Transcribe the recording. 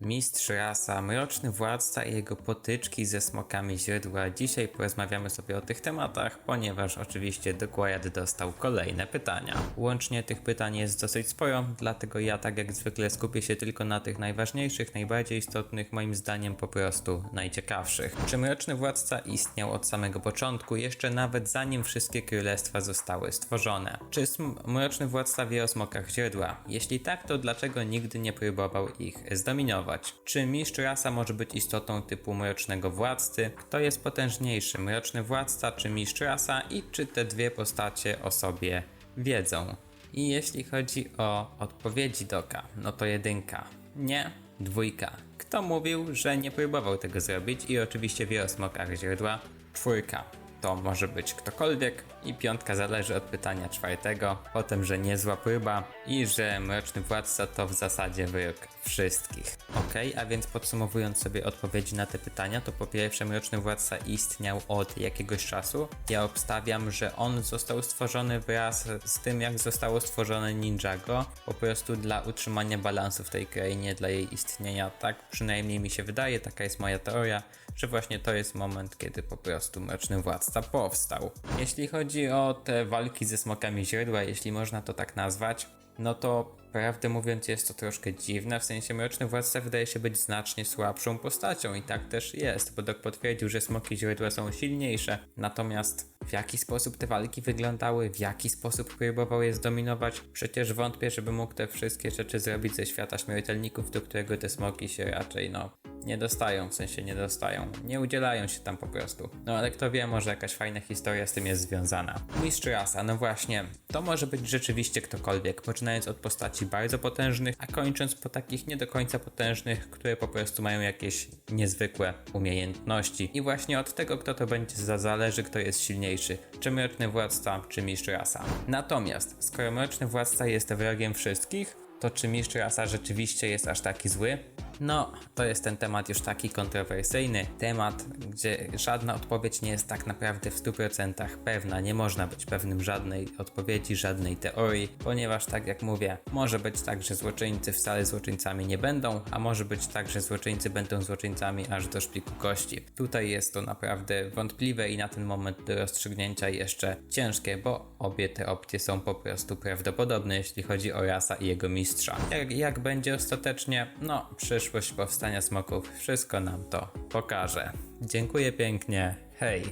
Mistrz rasa, mroczny władca i jego potyczki ze smokami źródła. Dzisiaj porozmawiamy sobie o tych tematach, ponieważ oczywiście Dokłajad dostał kolejne pytania. Łącznie tych pytań jest dosyć sporo, dlatego ja tak jak zwykle skupię się tylko na tych najważniejszych, najbardziej istotnych, moim zdaniem po prostu najciekawszych. Czy mroczny władca istniał od samego początku, jeszcze nawet zanim wszystkie królestwa zostały stworzone? Czy mroczny władca wie o smokach źródła? Jeśli tak, to dlaczego nigdy nie próbował ich zdominować? Czy mistrz rasa może być istotą typu mrocznego władcy? Kto jest potężniejszy, mroczny władca czy mistrz rasa i czy te dwie postacie o sobie wiedzą? I jeśli chodzi o odpowiedzi Doka, no to jedynka. Nie, dwójka. Kto mówił, że nie próbował tego zrobić i oczywiście wie o smokach źródła? Czwórka. To może być ktokolwiek i piątka zależy od pytania czwartego, o tym, że niezła próba i że mroczny władca to w zasadzie wyrok wszystkich. Ok, a więc podsumowując sobie odpowiedzi na te pytania, to po pierwsze mroczny władca istniał od jakiegoś czasu. Ja obstawiam, że on został stworzony wraz z tym, jak zostało stworzone Ninjago, po prostu dla utrzymania balansu w tej krainie, dla jej istnienia. Tak przynajmniej mi się wydaje, taka jest moja teoria, że właśnie to jest moment, kiedy po prostu mroczny władca powstał. Jeśli chodzi o te walki ze smokami źródła, jeśli można to tak nazwać, no to prawdę mówiąc jest to troszkę dziwne, w sensie Mroczny Władca wydaje się być znacznie słabszą postacią i tak też jest, bo Dok potwierdził, że smoki źródła są silniejsze, natomiast w jaki sposób te walki wyglądały, w jaki sposób próbował je zdominować, przecież wątpię, żeby mógł te wszystkie rzeczy zrobić ze świata śmiertelników, do którego te smoki się raczej, no, nie dostają, w sensie nie dostają, nie udzielają się tam po prostu. No ale kto wie, może jakaś fajna historia z tym jest związana. Mistrz rasa, no właśnie, to może być rzeczywiście ktokolwiek, poczynając od postaci bardzo potężnych, a kończąc po takich nie do końca potężnych, które po prostu mają jakieś niezwykłe umiejętności. I właśnie od tego, kto to będzie, za zależy, kto jest silniejszy, czy mroczny władca, czy mistrz rasa. Natomiast, skoro mroczny władca jest wrogiem wszystkich, to czy mistrz rasa rzeczywiście jest aż taki zły? No, to jest ten temat już taki kontrowersyjny. Temat, gdzie żadna odpowiedź nie jest tak naprawdę w 100% pewna. Nie można być pewnym żadnej odpowiedzi, żadnej teorii, ponieważ tak jak mówię, może być tak, że złoczyńcy wcale złoczyńcami nie będą, a może być tak, że złoczyńcy będą złoczyńcami aż do szpiku kości. Tutaj jest to naprawdę wątpliwe i na ten moment do rozstrzygnięcia jeszcze ciężkie, bo obie te opcje są po prostu prawdopodobne, jeśli chodzi o rasa i jego mistrza. Jak, jak będzie ostatecznie? No, przyszłość powstania smoków wszystko nam to pokaże. Dziękuję pięknie, hej!